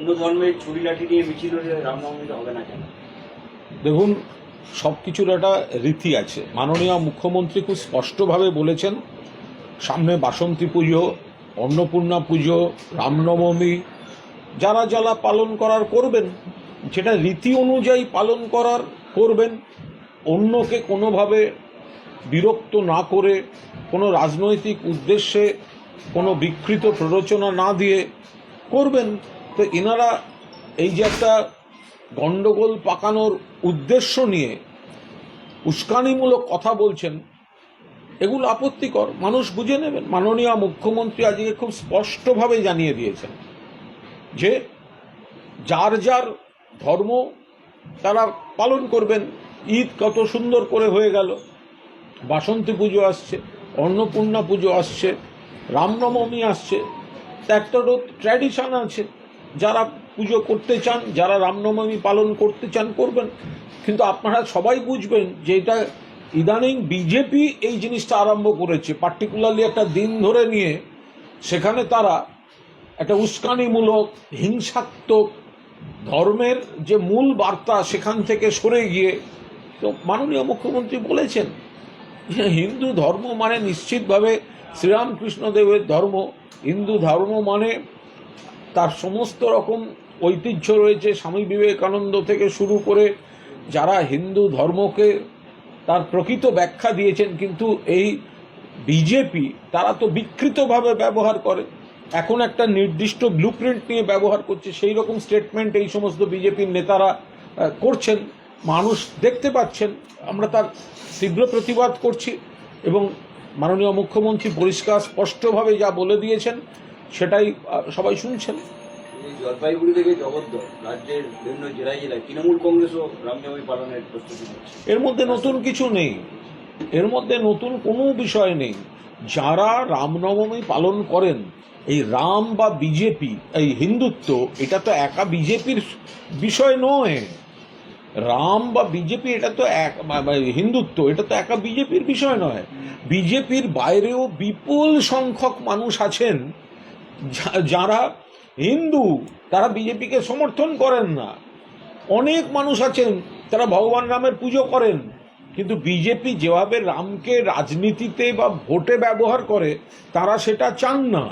অন্য ধর্মের ছুরি লাঠি নিয়ে মিছিল রামনবমীতে হবে না কেন? দেখুন সব কিছুর একটা রীতি আছে। মাননীয় মুখ্যমন্ত্রী খুব স্পষ্টভাবে বলেছেন, সামনে বাসন্তী পুজো, অন্নপূর্ণা পুজো রামনবমী যারা যারা পালন করার করবেন, যেটা রীতি অনুযায়ী পালন করার করবেন, অন্যকে কোনোভাবে বিরক্ত না করে, কোনো রাজনৈতিক উদ্দেশ্যে কোনো বিকৃত প্ররোচনা না দিয়ে করবেন তো এনারা এই যে একটা গণ্ডগোল পাকানোর উদ্দেশ্য নিয়ে উস্কানিমূলক কথা বলছেন, এগুলো আপত্তিকর। মানুষ বুঝে নেবেন। মাননীয় মুখ্যমন্ত্রী আজকে খুব স্পষ্টভাবে জানিয়ে দিয়েছেন যে যার যার ধর্ম তারা পালন করবেন। ঈদ কত সুন্দর করে হয়ে গেল। বাসন্তী পুজো আসছে, অন্নপূর্ণা পুজো আসছে রামনবমী আসছে, একটা ট্র্যাডিশন আছে। যারা পুজো করতে চান, যারা রামনবমী পালন করতে চান, করবেন। কিন্তু আপনারা সবাই বুঝবেন যে এটা ইদানিং বিজেপি এই জিনিসটা আরম্ভ করেছে। পার্টিকুলারলি একটা দিন ধরে নিয়ে, সেখানে তারা একটা উস্কানিমূলক, হিংসাত্মক ধর্মের যে মূল বার্তা সেখান থেকে সরে গিয়ে, তো মাননীয় মুখ্যমন্ত্রী বলেছেন যে হিন্দু ধর্ম মানে নিশ্চিতভাবে শ্রীরামকৃষ্ণদেবের ধর্ম। হিন্দু ধর্ম মানে তার সমস্ত রকম ঐতিহ্য রয়েছে। স্বামী বিবেকানন্দ থেকে শুরু করে যারা হিন্দু ধর্মকে তার প্রকৃত ব্যাখ্যা দিয়েছেন, কিন্তু এই বিজেপি তারা তো বিকৃতভাবে ব্যবহার করে। এখন একটা নির্দিষ্ট ব্লুপ্রিন্ট নিয়ে ব্যবহার করছে, সেই রকম স্টেটমেন্ট এই সমস্ত বিজেপির নেতারা করছেন। মানুষ দেখতে পাচ্ছেন, আমরা তার তীব্র প্রতিবাদ করছি এবং মাননীয় মুখ্যমন্ত্রী পরিষ্কার স্পষ্টভাবে যা বলে দিয়েছেন সেটাই সবাই শুনছেন। এই জলপাইগুড়ি থেকে জগদ্দল রাজ্যের বিভিন্ন জেলায় জেলায় তৃণমূল কংগ্রেসও রামনবমী পালনের প্রস্তুতি এর মধ্যে নতুন কিছু নেই। এর মধ্যে নতুন কোনো বিষয় নেই। যারা রামনবমী পালন করেন এই রাম বা বিজেপি এই হিন্দুত্ব এটা তো একা বিজেপির বিষয় নয়। রাম বা বিজেপি এটা তো এক হিন্দুত্ব এটা তো একা বিজেপির বিষয় নয়। বিজেপির বাইরেও বিপুল সংখ্যক মানুষ আছেন। যারা হিন্দু, তারা বিজেপিকে সমর্থন করেন না। অনেক মানুষ আছেন, তারা ভগবান রামের পুজো করেন, কিন্তু বিজেপি যেভাবে রামকে রাজনীতিতে বা ভোটে ব্যবহার করে, তারা সেটা চান না।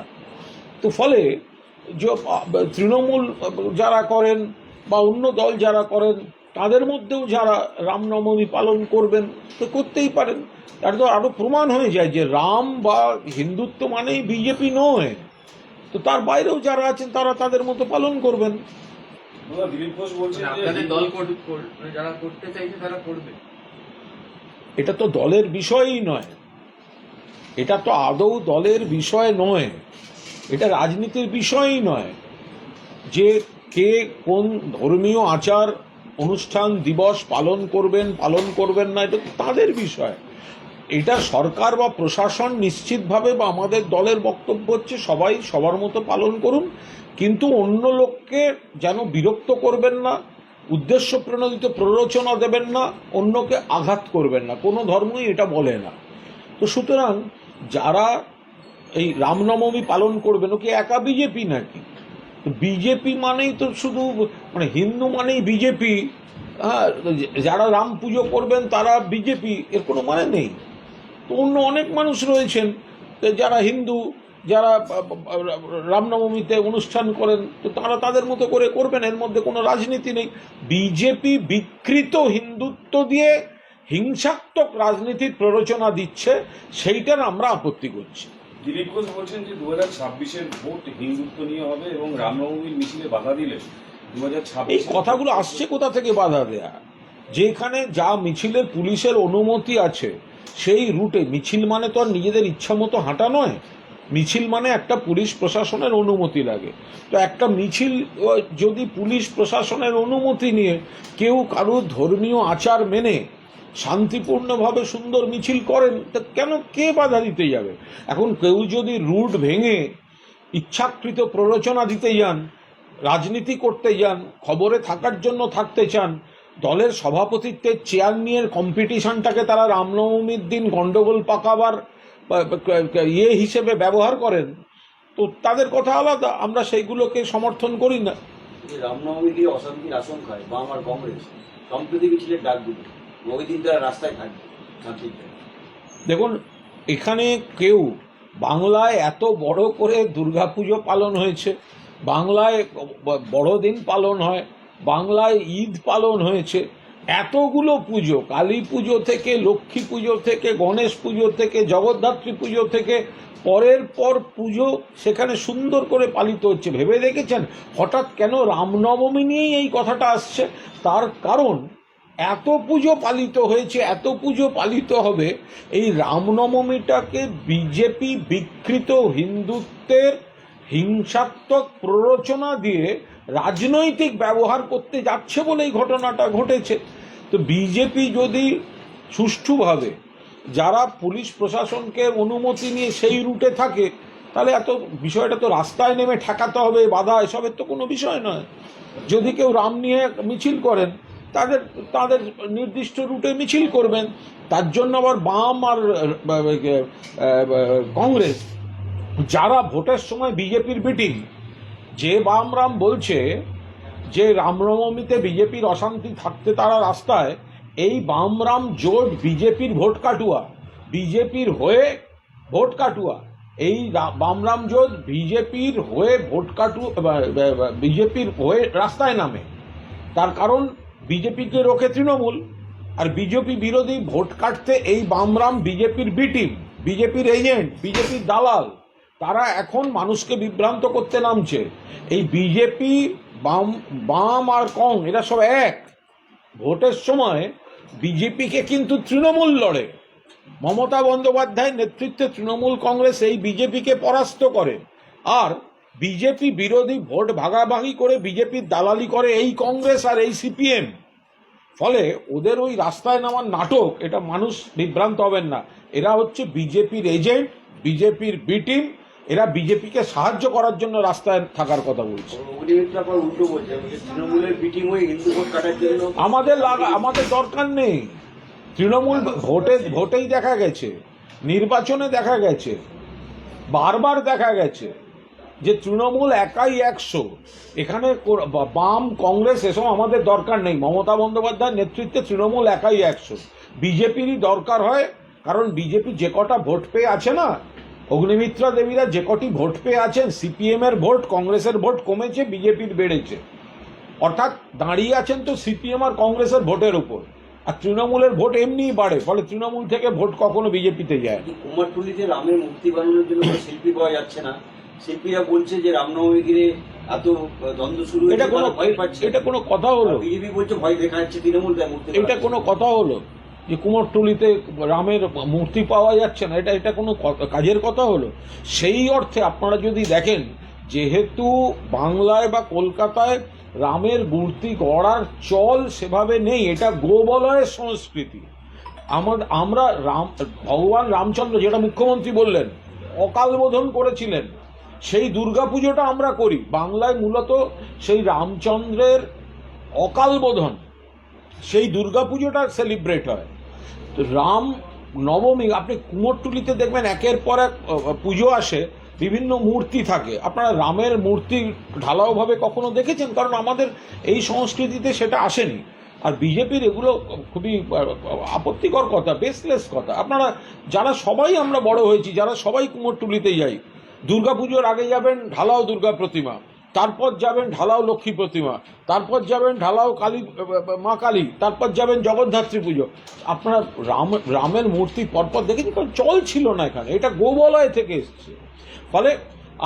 তো ফলে তৃণমূল যারা করেন বা অন্য দল যারা করেন, তাদের মধ্যেও যারা রামনবমী পালন করবেন, তো করতেই পারেন। তার তো আরও প্রমাণ হয়ে যায় যে রাম বা হিন্দুত্ব মানেই বিজেপি নয়। তো তার বাইরেও যারা আছেন তারা তাদের মতো পালন করবেন। মানে মানে যারা করতে চাইছে তারা করবে। এটা তো দলের বিষয়ই নয়। এটা তো আদৌ দলের বিষয় নয়। এটা রাজনীতির বিষয়ই নয়। যে কে কোন ধর্মীয় আচার অনুষ্ঠান দিবস পালন করবেন পালন করবেন না এটা তাদের বিষয়। এটা সরকার বা প্রশাসন নিশ্চিতভাবে বা আমাদের দলের বক্তব্য হচ্ছে সবাই সবার মতো পালন করুন, কিন্তু অন্য লোককে যেন বিরক্ত করবেন না, উদ্দেশ্য প্রণোদিত প্ররোচনা দেবেন না, অন্যকে আঘাত করবেন না। কোনো ধর্মই এটা বলে না। তো সুতরাং যারা এই রামনবমী পালন করবেন, ও কি একা বিজেপি নাকি? বিজেপি মানেই তো শুধু মানে হিন্দু মানেই বিজেপি হ্যাঁ যারা রাম পুজো করবেন তারা বিজেপি, এর কোনো মানে নেই। তো অন্য অনেক মানুষ রয়েছেন যারা হিন্দু যারা রামনবমীতে অনুষ্ঠান করেন তো তারা তাদের মতো করে করবেন এর মধ্যে কোনো রাজনীতি নেই। বিজেপি বিকৃত হিন্দুত্ব দিয়ে হিংসাত্মক রাজনীতির প্ররোচনা দিচ্ছে সেইটার আমরা আপত্তি করছি। দিলীপ ঘোষ বলছেন যে দু হাজার ছাব্বিশের ভোট হিন্দুত্ব নিয়ে হবে এবং রামনবমীর মিছিলে বাধা দিলে দু হাজার এই কথাগুলো আসছে কোথা থেকে বাধা দেয়া? যেখানে যা মিছিলের পুলিশের অনুমতি আছে সেই রুটে। মিছিল মানে তো আর নিজেদের ইচ্ছা মতো হাঁটা নয়। মিছিল মানে একটা পুলিশ প্রশাসনের অনুমতি লাগে। তো একটা মিছিল যদি পুলিশ প্রশাসনের অনুমতি নিয়ে কেউ কারুর ধর্মীয় আচার মেনে শান্তিপূর্ণভাবে সুন্দর মিছিল করেন, তা কেন কে বাধা দিতে যাবে? এখন কেউ যদি রুট ভেঙে ইচ্ছাকৃত প্ররোচনা দিতে যান, রাজনীতি করতে যান, খবরে থাকার জন্য থাকতে চান দলের সভাপতিত্বের চেয়ার নিয়ে কম্পিটিশনটাকে তারা রামনবমীর দিন গন্ডগোল পাকাবার ইয়ে হিসেবে ব্যবহার করেন তো তাদের কথা আলাদা আমরা সেইগুলোকে সমর্থন করি না। যে রামনবমী দিয়ে অশান্তির আশঙ্কায় বা আমার কংগ্রেস সম্প্রতি মিছিলের ডাক দিল ওই দিন তারা রাস্তায় থাকবে দেখুন এখানে কেউ বাংলায় এত বড় করে দুর্গাপুজো পালন হয়েছে বাংলায় ব- বড়দিন পালন হয় বাংলায় ঈদ পালন হয়েছে। এতগুলো পুজো, কালী পুজো থেকে, লক্ষ্মী পুজো থেকে, গণেশ পুজো থেকে, জগদ্ধাত্রী পুজো থেকে, পরের পর পুজো সেখানে সুন্দর করে পালিত হচ্ছে। ভেবে দেখেছেন? হঠাৎ কেন রামনবমী নিয়েই এই কথাটা আসছে? তার কারণ, এত পুজো পালিত হয়েছে, এত পুজো পালিত হবে, এই রামনবমীটাকে বিজেপি বিকৃত হিন্দুত্বের হিংসাত্মক প্ররোচনা দিয়ে রাজনৈতিক ব্যবহার করতে যাচ্ছে বলে এই ঘটনাটা ঘটেছে। তো বিজেপি যদি সুষ্ঠুভাবে যারা পুলিশ প্রশাসনকে অনুমতি নিয়ে সেই রুটে থাকে, তাহলে এত বিষয়টা তো রাস্তায় নেমে ঠেকাতে হবে, বাধা এসবের তো কোনো বিষয় নয়। যদি কেউ রাম নিয়ে মিছিল করেন, তাদের তাদের নির্দিষ্ট রুটে মিছিল করবেন, তার জন্য আবার বাম আর কংগ্রেস যারা ভোটের সময় বিজেপির মিটিং যে বাম রাম বলছে যে রামনবমীতে বিজেপির অশান্তি থাকতে তারা রাস্তায়, এই বামরাম জোট বিজেপির ভোট কাটুয়া, বিজেপির হয়ে ভোট কাটুয়া। এই বামরাম জোট বিজেপির হয়ে ভোট কাটু বিজেপির হয়ে রাস্তায় নামে। তার কারণ বিজেপিকে রোখে তৃণমূল, আর বিজেপি বিরোধী ভোট কাটতে এই বামরাম বিজেপির বি টিম বিজেপির এজেন্ট বিজেপির দালাল। তারা এখন মানুষকে বিভ্রান্ত করতে নামছে। এই বিজেপি, বাম বাম আর কং, এরা সব এক। ভোটের সময় বিজেপিকে কিন্তু তৃণমূল লড়ে। মমতা বন্দ্যোপাধ্যায়ের নেতৃত্বে তৃণমূল কংগ্রেস এই বিজেপিকে পরাস্ত করে। আর বিজেপি বিরোধী ভোট ভাগাভাগি করে বিজেপির দালালি করে এই কংগ্রেস আর এই সিপিএম। ফলে ওদের ওই রাস্তায় নামার নাটক, এটা মানুষ বিভ্রান্ত হবেন না। এরা হচ্ছে বিজেপির এজেন্ট, বিজেপির বি টিম এরা বিজেপিকে সাহায্য করার জন্য রাস্তায় থাকার কথা বলছে। আমাদের আমাদের দরকার নেই। তৃণমূল ভোটে ভোটেই দেখা গেছে নির্বাচনে দেখা গেছে বারবার দেখা গেছে যে তৃণমূল একাই একশো। এখানে বাম কংগ্রেস এসব আমাদের দরকার নেই। মমতা বন্দ্যোপাধ্যায়ের নেতৃত্বে তৃণমূল একাই একশো। বিজেপিরই দরকার হয় কারণ বিজেপি যে কটা ভোট পেয়ে আছে না অগ্নিমিত্রা দেবীরা যে কটি ভোট পেয়ে আছেন সিপিএম এর ভোট কংগ্রেসের ভোট কমেছে বিজেপির বেড়েছে। অর্থাৎ দাঁড়িয়ে আছেন তো সিপিএম আর কংগ্রেসের ভোটের উপর। আর তৃণমূলের ভোট এমনিই বাড়ে ফলে তৃণমূল থেকে ভোট কখনো বিজেপিতে যায় কুমারটুলিতে রামের মূর্তি বানানোর জন্য শিল্পী পাওয়া যাচ্ছে না। শিল্পীরা বলছে যে রামনবমী ঘিরে এত দ্বন্দ্ব শুরু এটা কোনো ভয় পাচ্ছে। এটা কোনো কথা হলো। বিজেপি বলছে ভয় দেখা যাচ্ছে তৃণমূল এটা কোনো কথা হলো। যে কুমোরটুলিতে রামের মূর্তি পাওয়া যাচ্ছে না, এটা এটা কোনো কাজের কথা হলো? সেই অর্থে আপনারা যদি দেখেন, যেহেতু বাংলায় বা কলকাতায় রামের মূর্তি গড়ার চল সেভাবে নেই, এটা গোবলয়ের সংস্কৃতি। আমার আমরা রাম ভগবান রামচন্দ্র, যেটা মুখ্যমন্ত্রী বললেন, অকাল বোধন করেছিলেন, সেই দুর্গাপুজোটা আমরা করি। বাংলায় মূলত সেই রামচন্দ্রের অকাল বোধন, সেই দুর্গাপুজোটা সেলিব্রেট হয়। রাম নবমী, আপনি কুমোরটুলিতে দেখবেন একের পর এক পুজো আসে, বিভিন্ন মূর্তি থাকে। আপনারা রামের মূর্তি ঢালাওভাবে কখনো দেখেছেন? কারণ আমাদের এই সংস্কৃতিতে সেটা আসেনি। আর বিজেপির এগুলো খুবই আপত্তিকর কথা বেসলেস কথা। আপনারা, যারা সবাই আমরা বড় হয়েছি, যারা সবাই কুমোরটুলিতে যাই, দুর্গাপুজোর আগে যাবেন, ঢালাও দুর্গা প্রতিমা। তারপর যাবেন ঢালাও লক্ষ্মী প্রতিমা তারপর যাবেন ঢালাও কালী মা কালী তারপর যাবেন জগদ্ধাত্রী পুজো। আপনারা রাম রামের মূর্তি পরপর দেখেছি কারণ চল ছিল না এখানে এটা গোবলয় থেকে এসছে। ফলে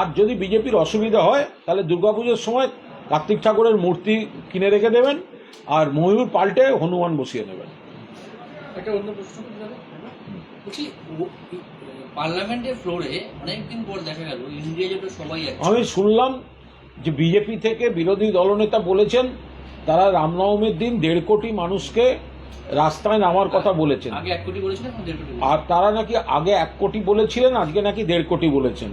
আর যদি বিজেপির অসুবিধা হয় তাহলে দুর্গাপুজোর সময় কার্তিক ঠাকুরের মূর্তি কিনে রেখে দেবেন আর ময়ূর পাল্টে হনুমান বসিয়ে নেবেন। একটা অন্য প্রশ্ন বলছি পার্লামেন্টের ফ্লোরে অনেকদিন পর দেখা গেল ইন্ডিয়া জোটে সবাই আমি শুনলাম যে বিজেপি থেকে বিরোধী দলনেতা বলেছেন তারা রামনবমীর দিন দেড় কোটি মানুষকে রাস্তায় নামার কথা বলেছেন। আর তারা নাকি আগে এক কোটি বলেছিলেন আজকে নাকি দেড় কোটি বলেছেন।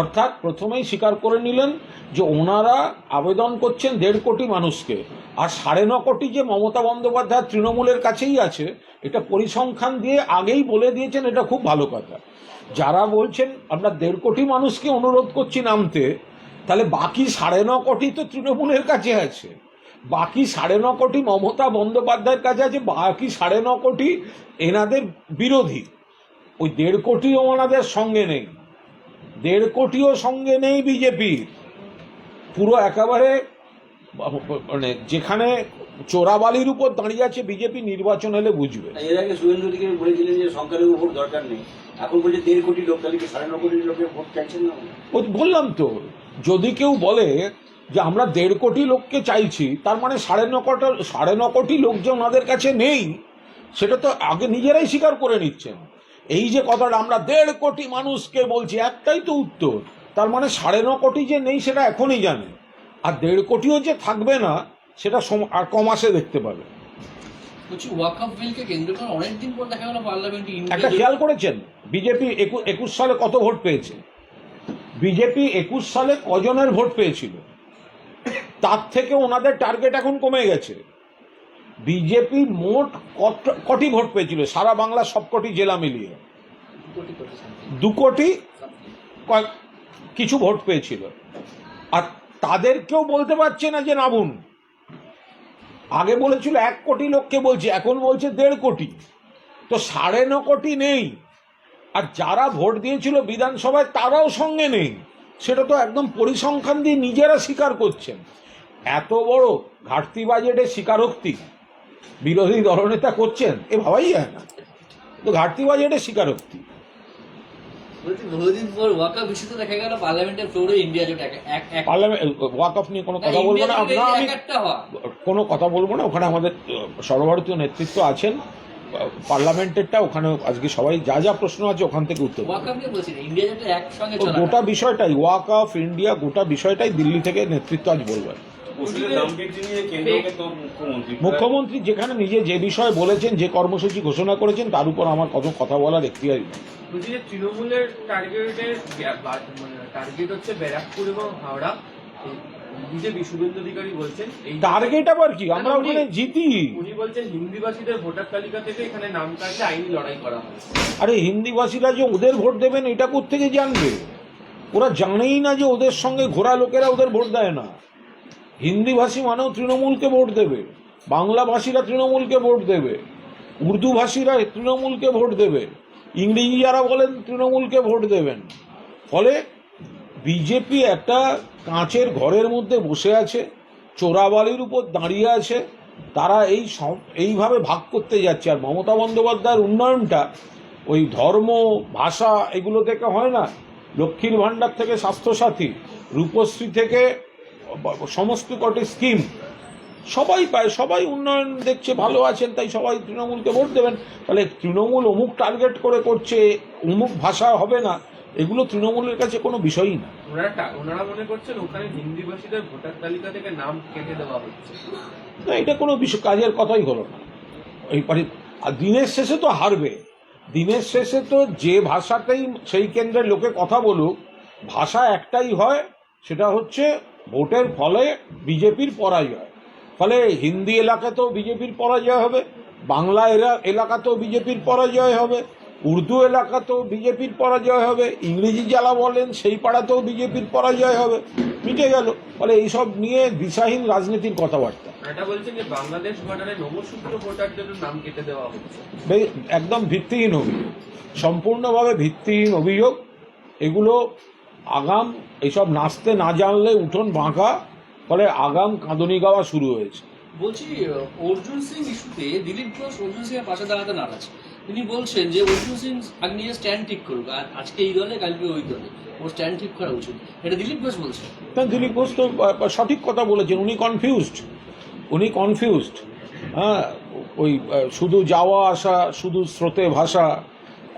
অর্থাৎ প্রথমেই স্বীকার করে নিলেন যে ওনারা আবেদন করছেন দেড় কোটি মানুষকে। আর সাড়ে ন কোটি যে মমতা বন্দ্যোপাধ্যায় তৃণমূলের কাছেই আছে এটা পরিসংখ্যান দিয়ে আগেই বলে দিয়েছেন এটা খুব ভালো কথা। যারা বলছেন আমরা দেড় কোটি মানুষকে অনুরোধ করছি নামতে তাহলে বাকি সাড়ে ন কোটি তো তৃণমূলের কাছে আছে। বাকি সাড়ে ন কোটি মমতা বন্দ্যোপাধ্যায়ের কাছে আছে, বাকি সাড়ে ন কোটি এনাদের বিরোধী। ওই দেড় কোটিও ওনাদের সঙ্গে নেই। দেড় কোটিও সঙ্গে নেই বিজেপির। পুরো একেবারে মানে যেখানে চোরাবালির উপর দাঁড়িয়ে আছে বিজেপি নির্বাচন হলে বুঝবে। এর আগে শুভেন্দু অধিকারী বলেছিলেন যে সংখ্যালঘু ভোট দরকার নেই। এখন বলছে দেড় কোটি লোক তাহলে সাড়ে ন কোটি লোকের ভোট চাইছেন না? বললাম তো যদি কেউ বলে যে আমরা দেড় কোটি লোককে চাইছি তার মানে সাড়ে ন কোটি সাড়ে ন কোটি লোক যে ওনাদের কাছে নেই সেটা তো আগে নিজেরাই স্বীকার করে নিচ্ছেন। এই যে কথাটা আমরা দেড় কোটি মানুষকে বলছি একটাই তো উত্তর তার মানে সাড়ে ন কোটি যে নেই সেটা এখনই জানে। আর দেড় কোটিও যে থাকবে না সেটা আর কমাসে দেখতে পাবে। একটা খেয়াল করেছেন? বিজেপি একুশ সালে কত ভোট পেয়েছে? বিজেপি একুশ সালে কজনের ভোট পেয়েছিল? তার থেকে ওনাদের টার্গেট এখন কমে গেছে। বিজেপি মোট কটি ভোট পেয়েছিল? সারা বাংলা সবকটি জেলা মিলিয়ে। দু কোটি কয়েক- কিছু ভোট পেয়েছিল। আর তাদেরকেও বলতে পারছে না যে নামুন আগে বলেছিল এক কোটি লোককে বলছে, এখন বলছে দেড় কোটি। তো সাড়ে ন কোটি নেই। আর যারা ভোট দিয়েছিল বিধানসভায় তারাও সঙ্গে নেই। সেটা তো একদম পরিসংখ্যান দিয়ে নিজেরা স্বীকার করছেন। এত বড় ঘাটতি বাজেটের স্বীকারোক্তি বিরোধী দলনেতা করছেন, এ ভাবাই যায় না। তো ঘাটতি বাজেটের স্বীকারোক্তি। বলছি বহুদিন পর ওয়াকআপ ইস্যুতে দেখা গেল পার্লামেন্টের ফ্লোরে ইন্ডিয়া জোট এক এক এক পার্লামেন্ট ওয়াক অফ নিয়ে কোনো কথা বলব না। আমি একটা কোনো কথা বলব না। ওখানে আমাদের সর্বভারতীয় নেতৃত্ব আছেন। পার্লামেন্টেরটা ওখানে আজকে সবাই যা যা প্রশ্ন আছে ওখান থেকে উত্তর গোটা বিষয়টাই ওয়াক অফ ইন্ডিয়া গোটা বিষয়টাই দিল্লি থেকে নেতৃত্ব আজ বলবেন। মুখ্যমন্ত্রী। মুখ্যমন্ত্রী যেখানে নিজে যে বিষয়ে বলেছেন যে কর্মসূচি ঘোষণা করেছেন তার উপর আমার কত কথা বলার নেই। বলছি যে তৃণমূলের টার্গেটের মানে টার্গেট হচ্ছে ব্যারাকপুর এবং হাওড়া। বিজেপি শুভেন্দু অধিকারী বলছেন এই টার্গেট আবার কি? আমরা না, উনি- ওখানে জিতি। উনি বলছেন হিন্দিভাষীদের ভোটার তালিকা থেকে এখানে নাম কাটলে আইনি লড়াই করা হবে আরে হিন্দিভাষীরা যে ওদের ভোট দেবেন এটা থেকে জানবে? ওরা জানেই না যে ওদের সঙ্গে ঘোরা লোকেরা ওদের ভোট দেয় না। হিন্দিভাষী মানেও তৃণমূলকে ভোট দেবে। বাংলাভাষীরা তৃণমূলকে ভোট দেবে। উর্দু ভাষীরা তৃণমূলকে ভোট দেবে। ইংরেজি যারা বলেন, তৃণমূলকে ভোট দেবেন। ফলে বিজেপি একটা কাঁচের ঘরের মধ্যে বসে আছে চোরাবালির উপর দাঁড়িয়ে আছে, তারা এই এইভাবে ভাগ করতে যাচ্ছে। আর মমতা বন্দ্যোপাধ্যায়ের উন্নয়নটা ওই ধর্ম, ভাষা, এগুলো থেকে হয় না। লক্ষ্মীর ভাণ্ডার থেকে স্বাস্থ্যসাথী, রূপশ্রী থেকে সমস্ত কটি স্কিম সবাই পায় সবাই উন্নয়ন দেখছে ভালো আছেন তাই সবাই তৃণমূলকে ভোট দেবেন। তাহলে তৃণমূল অমুক টার্গেট করে করছে অমুক ভাষা হবে না এগুলো তৃণমূলের কাছে কোনো বিষয়ই না। ওনারা ওনারা মনে করছেন ওখানে হিন্দিভাষীদের ভোটার তালিকা থেকে নাম কেটে দেওয়া হচ্ছে। না এটা কোনো বিষয় কাজের কথাই হলো না। এই পারি আর দিনের শেষে তো হারবে। দিনের শেষে তো যে ভাষাতেই সেই কেন্দ্রের লোকে কথা বলুক ভাষা একটাই হয় সেটা হচ্ছে ভোটের ফলে বিজেপির পরাজয়। ফলে হিন্দি এলাকাতেও বিজেপির পরাজয় হবে বাংলা এলা- এলাকাতেও বিজেপির পরাজয় হবে উর্দু এলাকাতেও বিজেপির পরাজয় হবে ইংরেজি যারা বলেন সেই পাড়াতেও বিজেপির পরাজয় হবে মিটে গেল। ফলে এইসব নিয়ে দিশাহীন রাজনীতির কথাবার্তা। একদম ভিত্তিহীন অভিযোগ। সম্পূর্ণভাবে ভিত্তিহীন অভিযোগ। এগুলো আগাম এইসব নাচতে না জানলে উঠোন বাঁকা ফলে আগাম কাঁদনি গাওয়া শুরু হয়েছে। বলছি অর্জুন সিং ইস্যুতে দিলীপ ঘোষ অর্জুন সিং এর পাশে দাঁড়াতে নারাজ। তিনি বলছেন যে অর্জুন সিং আগে নিজের স্ট্যান্ড ঠিক করুক আর আজকে এই দলে কালকে ওই দলে। ওর স্ট্যান্ড ঠিক করা উচিত। এটা দিলীপ ঘোষ বলছে। তা দিলীপ ঘোষ তো সঠিক কথা বলেছেন। উনি কনফিউজড উনি কনফিউজড হ্যাঁ ওই শুধু যাওয়া আসা শুধু স্রোতে ভাষা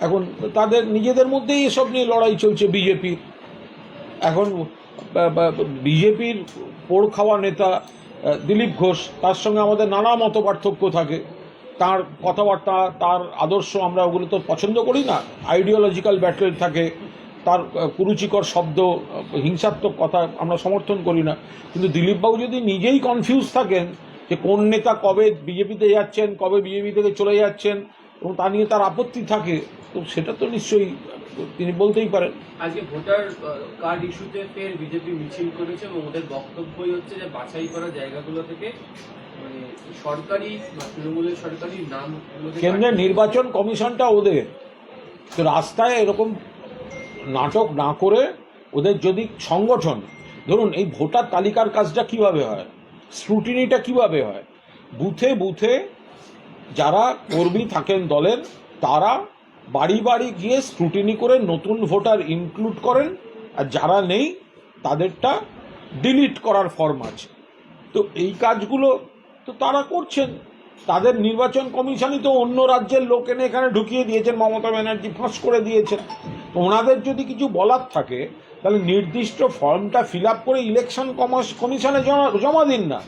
এখন তাদের নিজেদের মধ্যেই এসব নিয়ে লড়াই চলছে বিজেপির। এখন বিজেপির পোড় খাওয়া নেতা দিলীপ ঘোষ, তার সঙ্গে আমাদের নানা মত পার্থক্য থাকে। তার কথাবার্তা, তার আদর্শ আমরা ওগুলো তো পছন্দ করি না। আইডিওলজিক্যাল ব্যাটেল থাকে। তার কুরুচিকর শব্দ হিংসাত্মক কথা আমরা সমর্থন করি না। কিন্তু দিলীপবাবু যদি নিজেই কনফিউজ থাকেন যে কোন নেতা কবে বিজেপিতে যাচ্ছেন, কবে বিজেপি থেকে চলে যাচ্ছেন এবং তা নিয়ে তার আপত্তি থাকে, তো সেটা তো নিশ্চয়ই তিনি বলতেই পারেন। আজকে ভোটার কার্ড ইস্যুতে ফের বিজেপি মিছিল করেছে এবং ওদের বক্তব্যই হচ্ছে যে বাছাই করা জায়গাগুলো থেকে মানে সরকারি তৃণমূলের সরকারি নাম কেন্দ্রের নির্বাচন কমিশনটা ওদের। তো রাস্তায় এরকম নাটক না করে ওদের যদি সংগঠন ধরুন এই ভোটার তালিকার কাজটা কীভাবে হয়? স্ক্রুটিনিটা কীভাবে হয়? বুথে বুথে যারা কর্মী থাকেন দলের তারা বাড়ি বাড়ি গিয়ে স্ক্রুটিনি করে নতুন ভোটার ইনক্লুড করেন, আর যারা নেই, তাদেরটা ডিলিট করার ফর্ম আছে। তো এই কাজগুলো তো তারা করছেন। তাদের নির্বাচন কমিশনই তো অন্য রাজ্যের লোক এনে এখানে ঢুকিয়ে দিয়েছেন, মমতা ব্যানার্জি ফাঁস করে দিয়েছেন। ওনাদের যদি কিছু বলার থাকে, তাহলে নির্দিষ্ট ফর্মটা ফিল আপ করে ইলেকশন কমিশনে জমা জমা দিন না।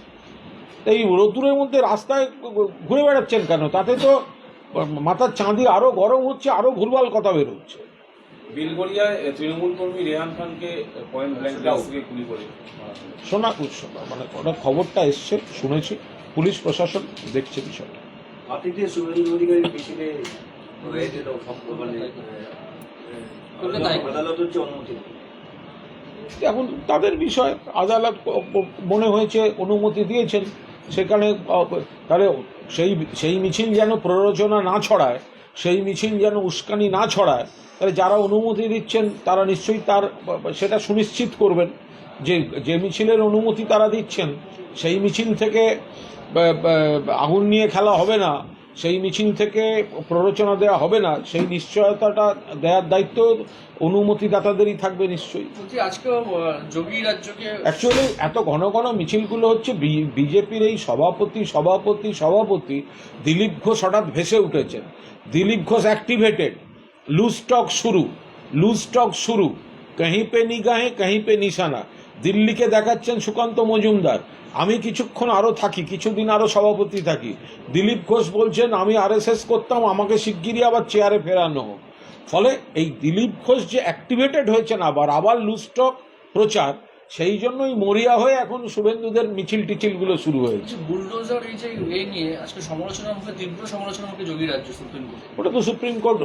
এই রোদ্দুরের মধ্যে রাস্তায় ঘুরে বেড়াচ্ছেন কেন? তাতে তো মাথার চাঁদি আরও গরম হচ্ছে আরও ভুলভাল কথা বেরোচ্ছে বেলগড়িয়ায় তৃণমূল কর্মী রেহান খানকে পয়েন্ট ব্ল্যাঙ্ক রেঞ্জ গুলি করে। হয়েছে। শোনা মানে ওটা খবরটা এসছে শুনেছি। পুলিশ প্রশাসন দেখছে বিষয়টা। শুভেন্দু অধিকারীর মানে কলকাতায়। আহ, আদালত হচ্ছে অনুমতি এখন তাদের বিষয় আদালত মনে হয়েছে অনুমতি দিয়েছেন। সেখানে তাহলে সেই সেই মিছিল যেন প্ররোচনা না ছড়ায়, সেই মিছিল যেন উস্কানি না ছড়ায়, তাহলে যারা অনুমতি দিচ্ছেন তারা নিশ্চয়ই তার, সেটা সুনিশ্চিত করবেন যে যে মিছিলের অনুমতি তারা দিচ্ছেন, সেই মিছিল থেকে আগুন নিয়ে খেলা হবে না সেই মিছিল থেকে প্ররোচনা দেওয়া হবে না সেই নিশ্চয়তাটা দেওয়ার দায়িত্ব অনুমতিদাতাদেরই থাকবে নিশ্চয়ই। অ্যাকচুয়ালি এত ঘন ঘন মিছিলগুলো হচ্ছে বিজেপির এই সভাপতি সভাপতি সভাপতি দিলীপ ঘোষ হঠাৎ ভেসে উঠেছেন Dilip Ghosh activated loose talk শুরু। লুজ স্টক শুরু। কहीं পে নিগাহে কहीं পে নিশানা দিল্লিকে দেখাচ্ছেন সুকান্ত মজুমদার। আমি কিছুক্ষণ আরও থাকি কিছুদিন আরও সভাপতি থাকি। দিলীপ ঘোষ বলছেন আমি আরএসএস করতাম আমাকে শিগগিরই আবার চেয়ারে ফেরানো হোক। ফলে এই দিলীপ ঘোষ যে অ্যাক্টিভেটেড হয়েছেন আবার আবার লুস্টক প্রচার সেই জন্যই মরিয়া হয়ে এখন শুভেন্দুদের মিছিল টিছিলগুলো শুরু হয়েছে। বুলডোজার এই যে এই নিয়ে আজকে সমালোচনার মুখে তীব্র সমালোচনার মুখে যোগী রাজ্য সুপ্রিম কোর্টে। ওটা তো সুপ্রিম কোর্ট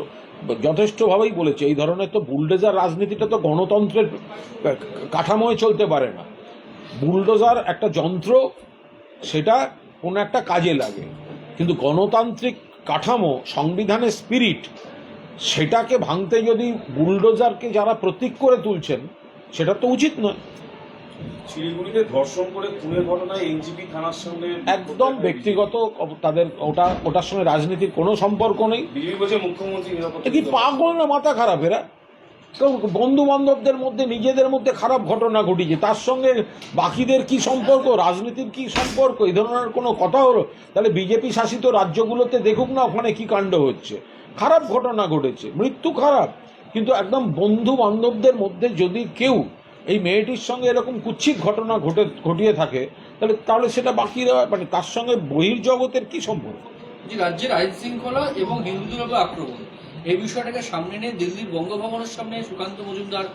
যথেষ্টভাবেই বলেছে। এই ধরনের তো বুলডোজার রাজনীতিটা তো গণতন্ত্রের কাঠামোয় চলতে পারে না। বুলডোজার একটা যন্ত্র সেটা কোনো একটা কাজে লাগে। কিন্তু গণতান্ত্রিক কাঠামো সংবিধানের স্পিরিট সেটাকে ভাঙতে যদি বুলডোজারকে যারা প্রতীক করে তুলছেন সেটা তো উচিত নয়। শিলিগুড়িতে ধর্ষণ করে খুনের ঘটনায় এনজিপি থানার সঙ্গে একদম ব্যক্তিগত তাদের ওটা ওটার সঙ্গে রাজনীতির কোনো সম্পর্ক নেই। বিজেপি বলছে মুখ্যমন্ত্রী কি পাগল না মাথা খারাপ এরা? বন্ধু বান্ধবদের মধ্যে, নিজেদের মধ্যে খারাপ ঘটনা ঘটিছে। তার সঙ্গে বাকিদের কি সম্পর্ক, রাজনীতির কি সম্পর্ক এই ধরনের কোনো কথা হলো? তাহলে বিজেপি শাসিত রাজ্যগুলোতে দেখুক না, ওখানে কি কাণ্ড হচ্ছে। খারাপ ঘটনা ঘটেছে, মৃত্যু খারাপ। কিন্তু একদম বন্ধু বান্ধবদের মধ্যে যদি কেউ এই মেয়েটির সঙ্গে এরকম কুচ্ছিত ঘটনা ঘটে, ঘটিয়ে থাকে, তাহলে তাহলে সেটা বাকিরা মানে তার সঙ্গে বহির্জগতের কি সম্পর্ক? রাজ্যের আইন শৃঙ্খলা এবং হিন্দুদের আক্রমণ। এই বিষয়টাকে সামনে নিয়ে দিল্লির বঙ্গভবনের সামনে সুকান্ত মজুমদার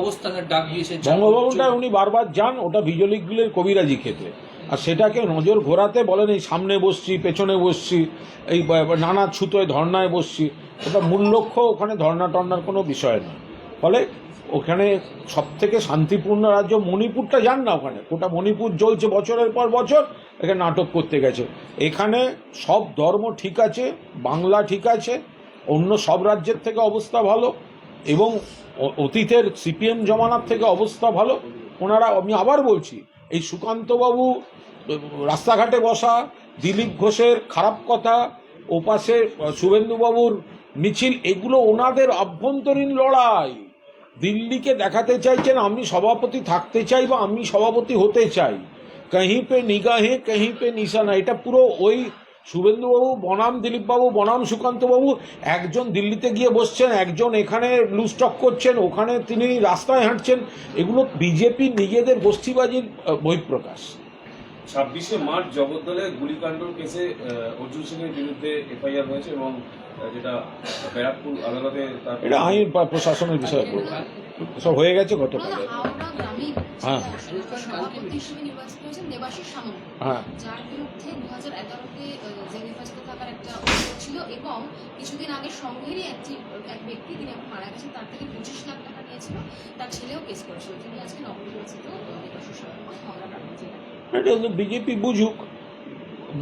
অবস্থানের ডাক দিয়েছে। বঙ্গভবনটা উনি বারবার যান, ওটা বিজলিক বিলের কবিরাজি খেতে আর সেটাকে নজর ঘোরাতে বলেন, এই সামনে বসছি, পেছনে বসছি, এই নানা ছুতোয় ধর্নায় বসছি। ওটা মূল লক্ষ্য, ওখানে ধর্না টর্নার কোনো বিষয় না ফলে ওখানে সব থেকে শান্তিপূর্ণ রাজ্য মণিপুরটা যান না ওখানে। ওটা মণিপুর জ্বলছে বছরের পর বছর এখানে নাটক করতে গেছে। এখানে সব ধর্ম ঠিক আছে, বাংলা ঠিক আছে অন্য সব রাজ্যের থেকে অবস্থা ভালো এবং অতীতের সিপিএম জমানার থেকে অবস্থা ভালো। ওনারা, আমি আবার বলছি, এই সুকান্তবাবু রাস্তাঘাটে বসা, দিলীপ ঘোষের খারাপ কথা, ওপাশে শুভেন্দুবাবুর মিছিল, এগুলো ওনাদের অভ্যন্তরীণ লড়াই। দিল্লিকে দেখাতে চাইছেন, আমি সভাপতি থাকতে চাই বা আমি সভাপতি হতে চাই। কहीं পে নিগাহে কहीं পে নিশানা এটা পুরো ওই শুভেন্দুবাবু বনাম দিলীপবাবু বনাম সুকান্তবাবু একজন দিল্লিতে গিয়ে বসছেন একজন এখানে লুস্টক করছেন ওখানে তিনি রাস্তায় হাঁটছেন। এগুলো বিজেপি নিজেদের গোষ্ঠীবাজির বহিঃপ্রকাশ। ছাব্বিশে মার্চ জগদ্দলে গুলিকাণ্ডর কেসে অর্জুন সিং এর বিরুদ্ধে এফআইআর হয়েছে এবং যেটা ব্যারাকপুর আদালতে তার এটা আইন বা প্রশাসনের বিষয়। সব হয়ে গেছে গতকাল। হ্যাঁ। দেবাশিস সামন্ত হ্যাঁ। যার বিরুদ্ধে দু হাজার এগারোতে জেল হেফাজতে থাকার একটা ছিল এবং কিছুদিন আগে সংঘেরই একটি এক ব্যক্তি তিনি এখন মারা গেছেন তার থেকে পঁচিশ লাখ টাকা নিয়েছিল তার ছেলেও কেস করেছিল। তিনি আজকে নবনির্বাচিত দেবাশিস সামন্ত হাওড়া গ্রামের জেলা এটা তো বিজেপি বুঝুক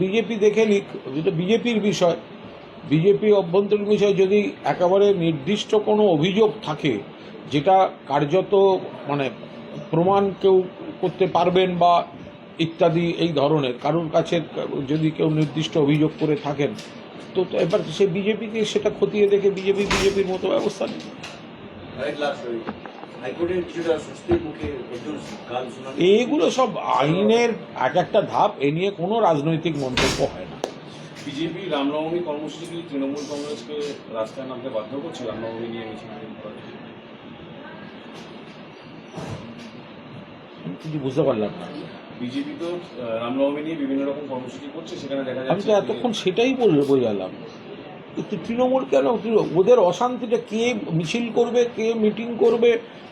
বিজেপি দেখে নিক যেটা বিজেপির বিষয়। বিজেপি অভ্যন্তরীণ বিষয় যদি একেবারে নির্দিষ্ট কোনো অভিযোগ থাকে যেটা কার্যত মানে প্রমাণ কেউ করতে পারবেন বা ইত্যাদি এই ধরনের। কারোর কাছে যদি কেউ নির্দিষ্ট অভিযোগ করে থাকেন তো এবার সে বিজেপিকে সেটা খতিয়ে দেখে বিজেপি বিজেপির মতো ব্যবস্থা শুনানি। এইগুলো সব আইনের এক একটা ধাপ এ নিয়ে কোনো রাজনৈতিক মন্তব্য হয় না। বিজেপি রামনবমী কর্মসূচি তৃণমূল কংগ্রেসকে রাস্তায় নামতে বাধ্য করছে। রামনবমী নিয়ে মিছিল করার জন্য? কিছু বুঝতে পারলাম না। বিজেপি তো রামনবমী নিয়ে বিভিন্ন রকম কর্মসূচি করছে সেখানে দেখা আমি তো এতক্ষণ সেটাই বললে বোঝালাম। কিন্তু তৃণমূল কেন? ওদের অশান্তিটা কে মিছিল করবে কে মিটিং করবে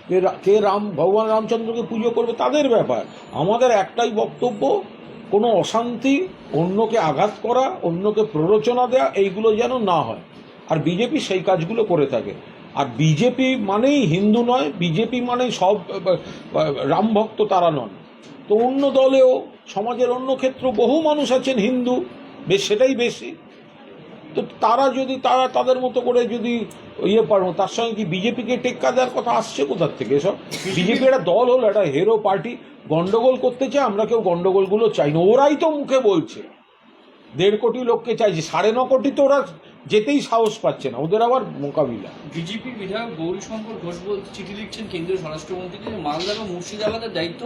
কে কে রাম ভগবান রামচন্দ্রকে পুজো করবে তাদের ব্যাপার। আমাদের একটাই বক্তব্য কোনো অশান্তি অন্যকে আঘাত করা অন্যকে প্ররোচনা দেওয়া এইগুলো যেন না হয়। আর বিজেপি সেই কাজগুলো করে থাকে। আর বিজেপি মানেই হিন্দু নয় বিজেপি মানেই সব রামভক্ত তারা নন। তো অন্য দলেও সমাজের অন্য ক্ষেত্র বহু মানুষ আছেন হিন্দু বেশ সেটাই বেশি। তো তারা যদি তারা তাদের মতো করে যদি ইয়ে পারব তার সঙ্গে কি বিজেপিকে টেক্কা দেওয়ার কথা আসছে কোথার থেকে এসব? বিজেপি একটা দল হলো একটা হেরো পার্টি গন্ডগোল করতে চায় আমরা কেউ গন্ডগোলগুলো চাই না। ওরাই তো মুখে বলছে। দেড় কোটি লোককে চাইছে সাড়ে ন কোটি তো ওরা যেতেই সাহস পাচ্ছে না ওদের আবার মোকাবিলা। বিজেপি বিধায়ক গৌরীশঙ্কর ঘোষ বলতে চিঠি লিখছেন কেন্দ্রীয় স্বরাষ্ট্রমন্ত্রীকে যে মালদা এবং মুর্শিদাবাদের দায়িত্ব।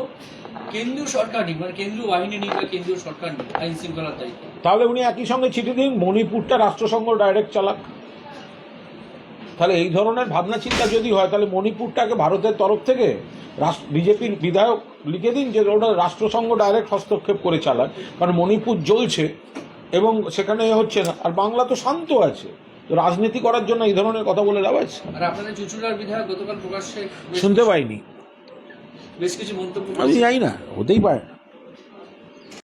কেন্দ্রীয় সরকার নিক মানে কেন্দ্রীয় বাহিনী নিক বা কেন্দ্রীয় সরকার নিক আইন শৃঙ্খলার দায়িত্ব। তাহলে উনি একই সঙ্গে চিঠি দিন মণিপুরটা রাষ্ট্রসংঘ ডাইরেক্ট চালাক। তাহলে এই ধরনের ভাবনা চিন্তা যদি হয় তাহলে মণিপুরটাকে ভারতের তরফ থেকে বিজেপির বিধায়ক লিখে দিন যে ওটা রাষ্ট্রসংঘ ডাইরেক্ট হস্তক্ষেপ করে চালায় কারণ মণিপুর জ্বলছে। সেখানে হচ্ছে না। আর বাংলা তো শান্ত আছে। তো রাজনীতি করার জন্য এই ধরনের কথা বলে লাভ আছে শুনতে পাইনি। বেশ কিছু মন্তব্য আমি। জানি না হতেই পারে না।